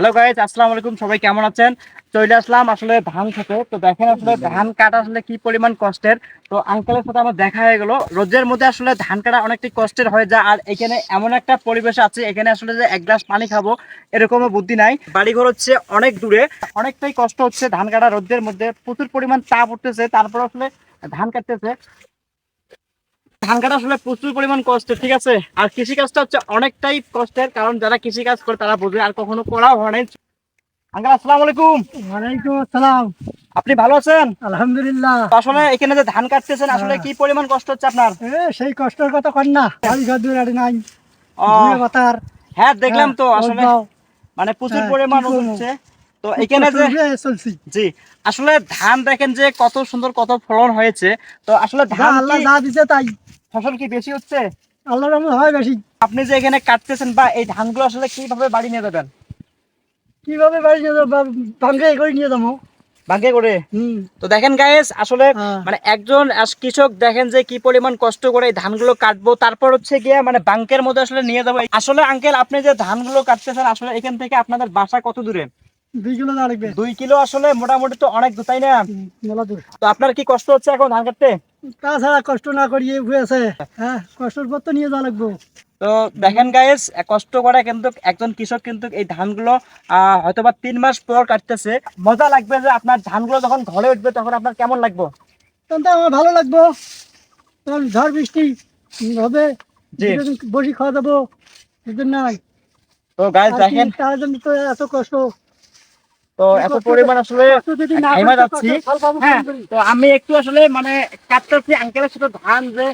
Hello guys আসসালামু আলাইকুম। সবাই কেমন আছেন? চলে আসলাম আসলে ধান খেতে। তো দেখেন আসলে ধান কাটা আসলে কি পরিমাণ কষ্টের। তো আঙ্কেলের সাথে আমার দেখা হয়ে গেল। রোদের মধ্যে আসলে ধান কাটা অনেকটাই কষ্টের হয়ে যায়। আর এখানে এমন একটা পরিবেশ আছে, এখানে আসলে যে এক গ্লাস পানি খাব, এরকমও বুদ্ধি নাই। বাড়িঘর হচ্ছে অনেক দূরে। অনেকটাই কষ্ট হচ্ছে ধান কাটা রোদের মধ্যে। প্রচুর পরিমাণ তাপ উঠতেছে, তারপর আসলে ধান কাটতেছে। ধান কাটা আসলে প্রচুর পরিমাণ কষ্টের ঠিক আছে? আর কৃষি কাজটা হচ্ছে অনেকটাই কষ্টের কারণ যারা কৃষি কাজ করে তারা বোঝে আর কখনো করাও হয় নাই। আঙ্কেল আসসালামু আলাইকুম। ওয়ালাইকুম আসসালাম। আপনি ভালো আছেন? আলহামদুলিল্লাহ। আসলে এখানে যে ধান কাটতেছেন আসলে কি পরিমাণ কষ্ট হচ্ছে আপনার? সেই কষ্টের কথা কর না। বাড়ি ঘর দূর নাই। ও, ধুয়ে বাতার। হ্যাঁ দেখলাম তো হ্যাঁ, আসলে মানে প্রচুর হ্যাঁ, পরিমাণ হচ্ছে তো এখানে যে জি আসলে ধান দেখেন যে কত সুন্দর কত ফলন হয়েছে। তো আসলে ধান আল্লাহ যা দিছে তাই। ফসল কি বেশি হচ্ছে? আল্লাহর রহমত হয় বেশি। আপনি যে এখানে কাটতেছেন বা এই ধানগুলো আসলে কীভাবে বাড়ি নিয়ে যাবেন? কীভাবে বাড়ি নিয়ে যাব ভাঙ্গে করে নিয়ে যাব? ভাগ্যে করে? তো দেখেন গাইস আসলে হ্যাঁ। মানে একজন কৃষক দেখেন যে কি পরিমাণ কষ্ট করে ধানগুলো কাটবো তারপর হচ্ছে গিয়ে মানে বাঙ্কের মধ্যে আসলে নিয়ে যাব। আসলে আঙ্কেল আপনি যে ধানগুলো কাটতেছেন আসলে এখান থেকে আপনাদের বাসা কত দূরে? দুই কিলো লাগবে। দুই কিলো আসলে মোটামুটি তো অনেক দূর তাই না? মেলা দূর। তো আপনার কি কষ্ট হচ্ছে এখন ধান কাটতে? তাছাড়া কষ্ট না করিয়ে হয়েছে। হ্যাঁ কষ্টের পর তো নিয়ে যাওয়া লাগবো। তো দেখেন গাইস কষ্ট করে কিন্তু একজন কৃষক কিন্তু এই ধানগুলো আহ, হয়তোবা তিন মাস পর কাটতেছে। মজা লাগবে যে আপনার ধানগুলো যখন ঘরে উঠবে তখন আপনার কেমন লাগবে? তখন তো আমার ভালো লাগবো। তখন ঝড় বৃষ্টি হবে। বসি খাওয়া যাব নাই তো গাইস দেখেন। তার জন্য তো এত কষ্ট। তো এত পরিমাণ আসলে কষ্ট যাচ্ছি কষ্ট পাবো হ্যাঁ তো আমি একটু আসলে মানে কাটতেছি আঙ্কেলের সাথে ধান যে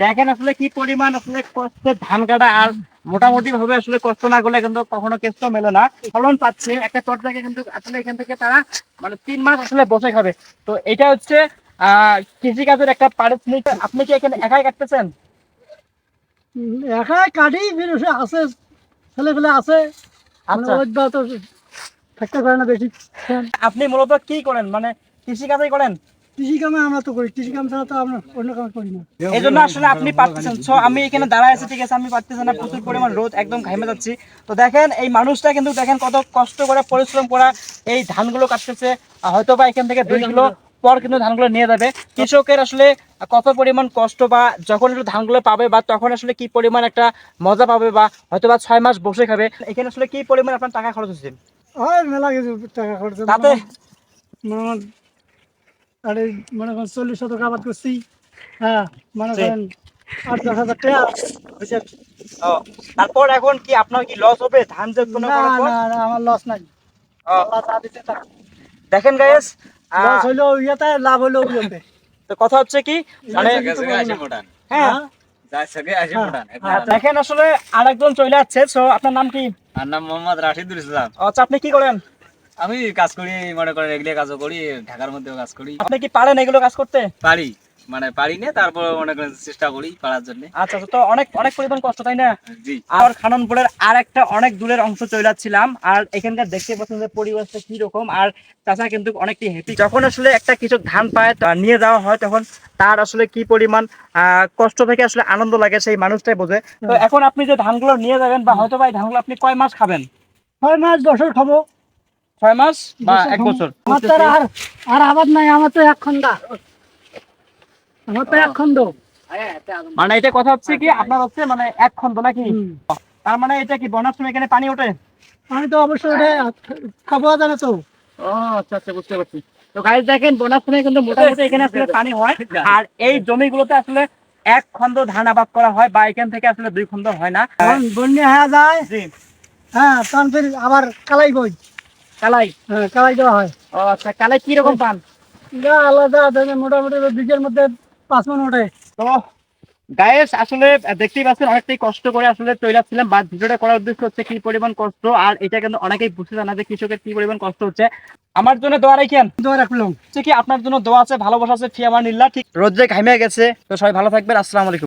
দেখেন আসলে কি পরিমাণ আসলে কষ্টের ধান কাটা আর মোটামুটি ভাবে আসলে কষ্ট না করলে কিন্তু কখনো কেষ্ট মেলে না। ফলন পাচ্ছে একটা পর্যায়ে কিন্তু আসলে এখান থেকে তারা মানে তিন মাস আসলে বসে খাবে। তো এটা হচ্ছে আহ কৃষিকাজের একটা পারিশ্রমিক। আপনি কি এখানে একাই কাটতেছেন? একাই কাটি আছে ছেলে ফেলে আছে আচ্ছা। বা তো থাকতে পারে না বেশি। আপনি মূলত কি করেন? মানে কৃষিকাজই করেন? কৃষি কামে আমরা তো করি কৃষি কাম ছাড়া তো আমরা অন্য কাম করি না। এই জন্য আসলে আপনি পারতেছেন। আমি এখানে দাঁড়ায় আছি ঠিক আছে? আমি পারতেছি না প্রচুর পরিমাণ রোদ একদম ঘামে যাচ্ছি। তো দেখেন এই মানুষটা কিন্তু দেখেন কত কষ্ট করে পরিশ্রম করা এই ধানগুলো কাটতেছে। হয়তো বা এখান থেকে দুই কিলো পর কিন্তু ধানগুলো নিয়ে যাবে। কৃষকের আসলে কত পরিমাণ কষ্ট বা যখন একটু ধানগুলো পাবে বা তখন আসলে কি পরিমাণ একটা মজা পাবে বা হয়তো বা ছয় মাস বসে খাবে। এখানে আসলে কি পরিমাণ আপনার টাকা খরচ হচ্ছে? হয় মেলা কিছু টাকা খরচ তাতে? মনে আরে করেন চল্লিশ শতক আবাদ করছি। হ্যাঁ মনে করেন আট দশ হাজার টাকা। হয়েছে। তারপর এখন কি আপনার কি লস হবে? ধান যে উৎপন্ন না না না, আমার লস নাই। দেখেন গাইস লস ইয়েতে লাভ হইলেও ইয়েতে। তো কথা হচ্ছে কি? মানে হ্যাঁ। হ্যাঁ, দেখেন আসলে আরেকজন চলে আসছে। তো আপনার নাম কি? আর নাম মোহাম্মদ রাশিদুল ইসলাম। আচ্ছা আপনি কি করেন? আমি কাজ করি মনে করেন এগুলো কাজও করি ঢাকার মধ্যেও কাজ করি। আপনি কি পারেন এগুলো কাজ করতে? পারি। মানে পারি না তারপর করেন চেষ্টা করি পারার জন্য। আচ্ছা আচ্ছা, তো অনেক অনেক পরিমাণ কষ্ট তাই না? জি। আর খাননপুরের আর একটা অনেক দূরের অংশ চলে যাচ্ছিলাম আর এখানকার দেখতে পাচ্ছেন যে পরিবেশটা কি রকম আর চাষা কিন্তু অনেকটি হ্যাপি যখন আসলে একটা কৃষক ধান পায় নিয়ে যাওয়া হয় তখন তার আসলে কি পরিমাণ কষ্ট থেকে আসলে আনন্দ লাগে সেই মানুষটাই বোঝে। তো এখন আপনি যে ধানগুলো নিয়ে যাবেন বা হয়তো বা এই ধানগুলো আপনি কয় মাস খাবেন? ছয় মাস বছর খাব। ছয় মাস বা এক বছর? আমার আর আর আবাদ নাই আমার তো এক খন্ডা এক খন্ড মানে এটা কথা হচ্ছে কি আপনার হচ্ছে মানে এক খন্ড নাকি? তার মানে এটা কি বন্যার সময় এখানে পানি ওঠে? আমি তো অবশ্যই জানে তো। ও আচ্ছা আচ্ছা বুঝতে পারছি। তো দেখেন বন্যার সময় কিন্তু মোটামুটি এখানে আসলে পানি হয় আর এই জমিগুলোতে আসলে এক খন্ড ধান আবাদ করা হয় বা এখান থেকে আসলে দুই খন্ড হয় না। বন্যা হয়ে যায়। হ্যাঁ তখন ফির আবার কালাই বই। কালাই? হ্যাঁ কালাই দেওয়া হয়। ও আচ্ছা কালাই কি রকম পান আলাদা মোটামুটি বীজের মধ্যে পাঁচ মন ওঠে। তো গায়েস আসলে দেখতেই পাচ্ছেন অনেকটাই কষ্ট করে আসলে তৈরি ছিলাম বা ভিডিওটা করার উদ্দেশ্য হচ্ছে কি পরিমাণ কষ্ট আর এটা কিন্তু অনেকেই বুঝতে জানা যে কৃষকের কি পরিমাণ কষ্ট হচ্ছে। আমার জন্য দোয়া রাখেন দোয়া রাখলাম। কি আপনার জন্য দোয়া আছে ভালোবাসা আছে ফিয়ামানিল্লাহ ঠিক রোদ্রে ঘামে গেছে তো সবাই ভালো থাকবেন আসসালামু আলাইকুম।